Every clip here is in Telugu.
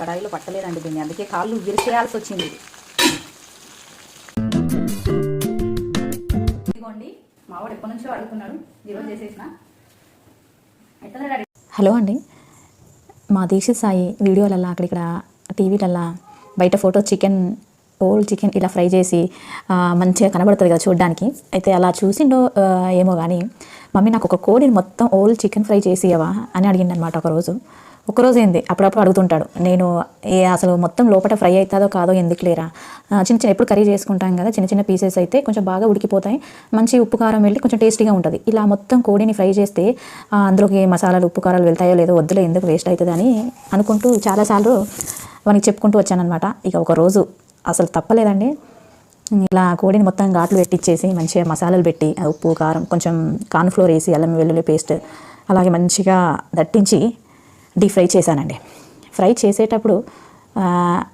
కడాయిలో పట్టలేదండి దీన్ని. అందుకే కాళ్ళు విరిచేయాల్సి వచ్చింది ఇదిగోండి మావాడు ఎప్పటి నుంచో అడుగుతున్నాడు ఈరోజు చేసేసిన. హలో అండి. మా దీక్షిత్ సాయి వీడియోలల్లా అక్కడిక్కడ టీవీలల్లా బయట ఫోటో చికెన్ ఓల్డ్ చికెన్ ఇలా ఫ్రై చేసి మంచిగా కనబడుతుంది కదా చూడడానికి. అయితే అలా చూసిండో ఏమో కానీ మమ్మీ నాకు ఒక కోడిని మొత్తం ఓల్డ్ చికెన్ ఫ్రై చేసి ఇవ్వవా అని అడిగిండు అనమాట ఒకరోజు. ఒకరోజు ఏంది అప్పుడప్పుడు అడుగుతుంటాడు. నేను ఏ అసలు మొత్తం లోపల ఫ్రై అవుతుందో కాదో ఎందుకు లేరా? చిన్న చిన్న ఎప్పుడు కర్రీ చేసుకుంటాం కదా చిన్న చిన్న పీసెస్ అయితే కొంచెం బాగా ఉడికిపోతాయి. మంచి ఉప్పు కారం వెళ్ళి కొంచెం టేస్టీగా ఉంటుంది. ఇలా మొత్తం కోడిని ఫ్రై చేస్తే అందులోకి మసాలాలు ఉప్పు కారాలు వెళ్తాయో లేదో వద్దులే ఎందుకు వేస్ట్ అవుతుంది అని అనుకుంటూ చాలాసార్లు వానికి చెప్పుకుంటూ వచ్చానమాట ఇక ఒక రోజు అసలు తప్పలేదండి. ఇలా కోడిని మొత్తం ఘాట్లు పెట్టించేసి మంచిగా మసాలాలు పెట్టి ఉప్పు కారం కొంచెం కార్న్ఫ్లోర్ వేసి అల్లం వెల్లుల్లి పేస్ట్ అలాగే మంచిగా దట్టించి డీప్ ఫ్రై చేశానండి. ఫ్రై చేసేటప్పుడు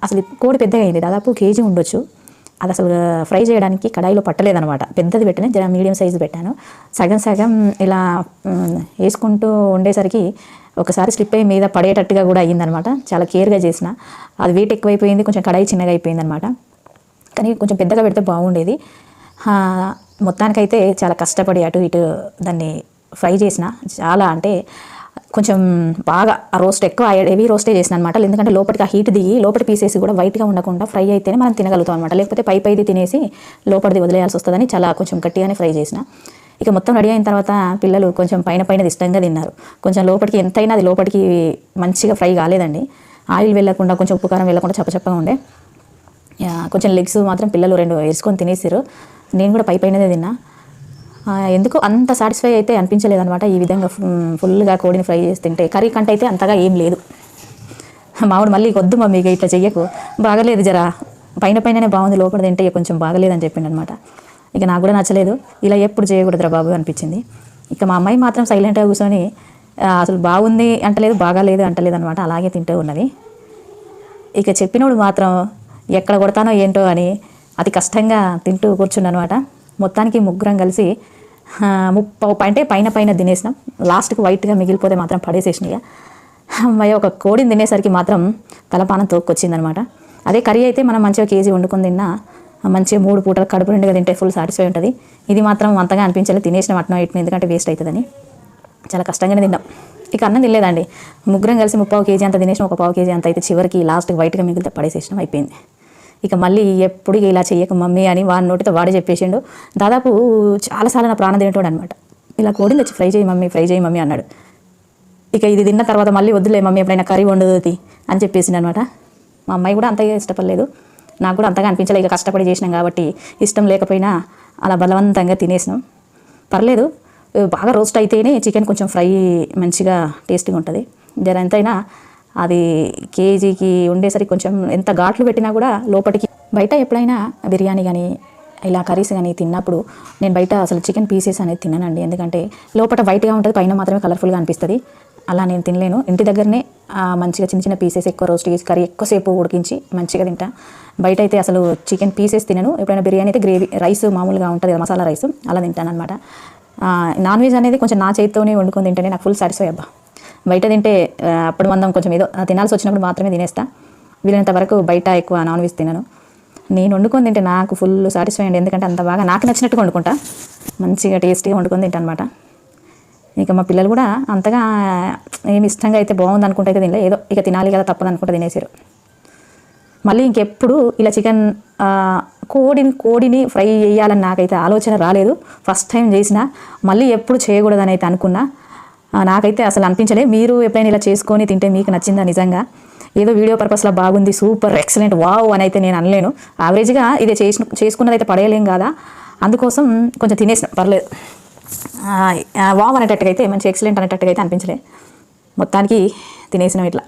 అసలు కోడి పెద్దగా అయింది. దాదాపు కేజీ ఉండొచ్చు. అది అసలు ఫ్రై చేయడానికి కడాయిలో పట్టలేదనమాట పెద్దది పెట్టిన జర మీడియం సైజు పెట్టాను. సగం సగం ఇలా వేసుకుంటూ ఉండేసరికి ఒకసారి స్లిప్ అయ్యి మీద పడేటట్టుగా కూడా అయ్యిందనమాట చాలా కేర్గా చేసిన. అది వెయిట్ ఎక్కువైపోయింది కొంచెం కడాయి చిన్నగా అయిపోయింది అనమాట కానీ కొంచెం పెద్దగా పెడితే బాగుండేది. మొత్తానికైతే చాలా కష్టపడి అటు ఇటు దాన్ని ఫ్రై చేసిన. చాలా అంటే కొంచెం బాగా ఆ రోస్ట్ ఎక్కువ హెవీ రోస్టే చేసిన అనమాట ఎందుకంటే లోపలికి ఆ హీట్ దిగి లోపలి పీసెస్ కూడా వైట్గా ఉండకుండా ఫ్రై అయితేనే మనం తినగలుగుతాం అనమాట లేకపోతే పై పైది తినేసి లోపలిది వదిలేయాల్సి వస్తుందని చాలా కొంచెం గట్టిగానే ఫ్రై చేసిన. ఇక మొత్తం రెడీ అయిన తర్వాత పిల్లలు కొంచెం పైన పైన ఇష్టంగా తిన్నారు. కొంచెం లోపలికి ఎంతైనా అది లోపలికి మంచిగా ఫ్రై కాలేదండి. ఆయిల్ వెళ్ళకుండా కొంచెం ఉప్పు కారం వెళ్ళకుండా చప్పచప్పగా ఉండే. కొంచెం లెగ్స్ మాత్రం పిల్లలు రెండు వేసుకొని తినేసారు నేను కూడా పై పైనదే తిన్నా. ఎందుకో అంత సాటిస్ఫై అయితే అనిపించలేదు అనమాట ఈ విధంగా ఫుల్గా కోడిని ఫ్రై చేసి తింటే. కర్రీ కంటే అయితే అంతగా ఏం లేదు. మామిడి మళ్ళీ వద్దు మా మీకు ఇట్లా చెయ్యకు. బాగలేదు జరా. పైన పైననే బాగుంది లోపల తింటే ఇక కొంచెం బాగలేదని చెప్పిండు అనమాట ఇక నాకు కూడా నచ్చలేదు. ఇలా ఎప్పుడు చేయకూడదురా బాబు అనిపించింది. ఇక మా అమ్మాయి మాత్రం సైలెంట్గా కూర్చొని అసలు బాగుంది అంటలేదు బాగాలేదు అంటలేదు అనమాట అలాగే తింటూ ఉన్నది. ఇక చెప్పినోడు మాత్రం ఎక్కడ కొడతానో ఏంటో అని అతి కష్టంగా తింటూ కూర్చుండనమాట మొత్తానికి ముగ్గురం కలిసి ముప్పై అంటే పైన పైన తినేసినాం లాస్ట్కి వైట్గా మిగిలిపోతే మాత్రం పడేసేసినాయి అమ్మాయి ఒక కోడిని తినేసరికి మాత్రం తలపానం తోక్కొచ్చిందనమాట. అదే కర్రీ అయితే మనం మంచిగా కేజీ వండుకొని తిన్నా మంచిగా మూడు పూటలు కడుపు నిండుగా తింటే ఫుల్ సాటిస్ఫై ఉంటుంది. ఇది మాత్రం అంతగా అనిపించలేదు. తినేసిన అట్నో ఇట్నో ఎందుకంటే వేస్ట్ అవుతుందని చాలా కష్టంగానే తిన్నాం. ఇక అన్నం తినలేదండి. ముగ్గురం కలిసి ముప్పావు కేజీ అంత తినేసిన. ఒక పావు కేజీ అంత అయితే చివరికి లాస్ట్కి వైట్గా మిగిలితే పడేసేసినాం. అయిపోయింది. ఇక మళ్ళీ ఎప్పుడు ఇలా చెయ్యక మమ్మీ అని వాడి నోటితో వాడే చెప్పేసిండు. దాదాపు చాలాసార్లు నా ప్రాణం తినేటోడు అనమాట ఇలా కోడిని తెచ్చి ఫ్రై చేయి మమ్మీ ఫ్రై చేయి మమ్మీ అన్నాడు. ఇక ఇది తిన్న తర్వాత మళ్ళీ వద్దులే మమ్మీ ఎప్పుడైనా కర్రీ వండుతుంది అని చెప్పేసింది అనమాట మా అమ్మాయి కూడా అంతగా ఇష్టపడలేదు. నాకు కూడా అంతగా అనిపించలేదు ఇక కష్టపడి చేసినాం కాబట్టి ఇష్టం లేకపోయినా అలా బలవంతంగా తినేసినాం. పర్లేదు బాగా రోస్ట్ అయితేనే చికెన్ కొంచెం ఫ్రై మంచిగా టేస్టీగా ఉంటుంది. జర ఎంతైనా అది కేజీకి ఉండేసరికి కొంచెం ఎంత ఘాట్లు పెట్టినా కూడా లోపలికి బయట ఎప్పుడైనా బిర్యానీ కానీ ఇలా కర్రీస్ కానీ తిన్నప్పుడు నేను బయట అసలు చికెన్ పీసెస్ అనేది తిననండి. ఎందుకంటే లోపల వైట్గా ఉంటుంది పైన మాత్రమే కలర్ఫుల్గా అనిపిస్తుంది. అలా నేను తినలేను. ఇంటి దగ్గరనే మంచిగా చిన్న చిన్న పీసెస్ ఎక్కువ రోస్ట్ చేసి కర్రీ ఎక్కువసేపు ఉడికించి మంచిగా తింటా. బయట అయితే అసలు చికెన్ పీసెస్ తినను. ఎప్పుడైనా బిర్యానీ అయితే గ్రేవీ రైస్ మామూలుగా ఉంటుంది మసాలా రైస్ అలా తింటాను అనమాట నాన్ వెజ్ అనేది కొంచెం నా చేతితోనే వండుకొని తింటేనే నాకు ఫుల్ సాటిస్ఫై అబ్బా. బయట తింటే అప్పుడు మందం కొంచెం ఏదో తినాల్సి వచ్చినప్పుడు మాత్రమే తినేస్తా. వీలైనంత వరకు బయట ఎక్కువ నాన్ వెజ్ తినను. నేను వండుకొని తింటే నాకు ఫుల్ సాటిస్ఫై అండి. ఎందుకంటే అంత బాగా నాకు నచ్చినట్టుగా వండుకుంటా. మంచిగా టేస్టీగా వండుకొని తింటా అనమాట ఇక మా పిల్లలు కూడా అంతగా ఏమి ఇష్టంగా అయితే బాగుంది అనుకుంటే అయితే తినలే. ఏదో ఇక తినాలి కదా తప్పదు అనుకుంటే తినేసారు మళ్ళీ ఇంకెప్పుడు ఇలా చికెన్ కోడిని కోడిని ఫ్రై చేయాలని నాకైతే ఆలోచన రాలేదు. ఫస్ట్ టైం చేసిన మళ్ళీ ఎప్పుడు చేయకూడదని అయితే అనుకున్నా. నాకైతే అసలు అనిపించలే. మీరు ఎప్పుడైనా ఇలా చేసుకొని తింటే మీకు నచ్చిందా నిజంగా? ఏదో వీడియో పర్పస్లో బాగుంది సూపర్ ఎక్సలెంట్ వావ్ అని అయితే నేను అనలేను. యావరేజ్గా ఇది చేసిన చేసుకున్నది అయితే పడేయలేం కదా. అందుకోసం కొంచెం తినేసిన పర్లేదు. వావ్ అనేటట్టుగా అయితే మంచి ఎక్సలెంట్ అనేటట్టుగా అయితే అనిపించలే. మొత్తానికి తినేసినాం ఇట్లా.